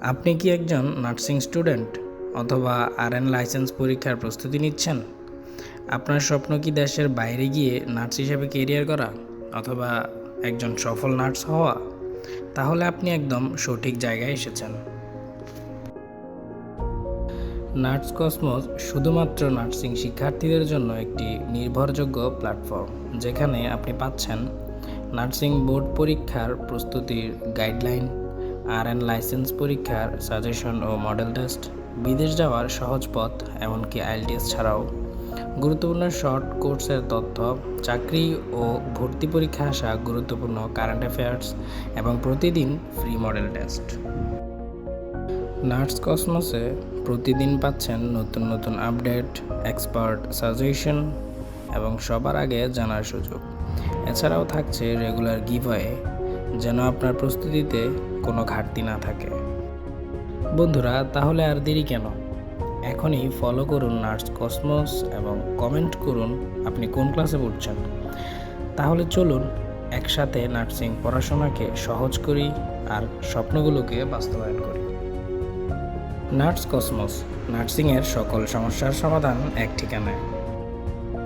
আপনি কি একজন নার্সিং স্টুডেন্ট অথবা আর এন লাইসেন্স পরীক্ষার প্রস্তুতি নিচ্ছেন? আপনার স্বপ্ন কি দেশের বাইরে গিয়ে নার্স হিসেবে কেরিয়ার করা অথবা একজন সফল নার্স হওয়া? তাহলে আপনি একদম সঠিক জায়গায় এসেছেন। নার্স কসমস শুধুমাত্র নার্সিং শিক্ষার্থীদের জন্য একটি নির্ভরযোগ্য প্ল্যাটফর্ম, যেখানে আপনি পাচ্ছেন নার্সিং বোর্ড পরীক্ষার প্রস্তুতির গাইডলাইন আর এন লাইসেন্স পরীক্ষার সাজেশন ও মডেল টেস্ট। বিদেশ যাওয়ার সহজ পথ, এমনকি আইএলটিএস ছাড়াও। গুরুত্বপূর্ণ শর্ট কোর্সের তথ্য, চাকরি ও ভর্তি পরীক্ষা আসা গুরুত্বপূর্ণ কারেন্ট অ্যাফেয়ার্স এবং প্রতিদিন ফ্রি মডেল টেস্ট। নার্স কসমসে প্রতিদিন পাচ্ছেন নতুন নতুন আপডেট, এক্সপার্ট সাজেশন এবং সবার আগে জানার সুযোগ। এছাড়াও থাকছে রেগুলার গিভওয়ে। যেন আপনার প্রস্তুতিতে কোনো ঘাটতি না থাকে। বন্ধুরা, তাহলে আর দেরি কেন? এখনই ফলো করুন নার্স কসমস এবং কমেন্ট করুন আপনি কোন ক্লাসে পড়ছেন। তাহলে চলুন একসাথে নার্সিং পড়াশোনাকে সহজ করি আর স্বপ্নগুলোকে বাস্তবায়ন করি। নার্স কসমস নার্সিংয়ের সকল সমস্যার সমাধান এক ঠিকানায়।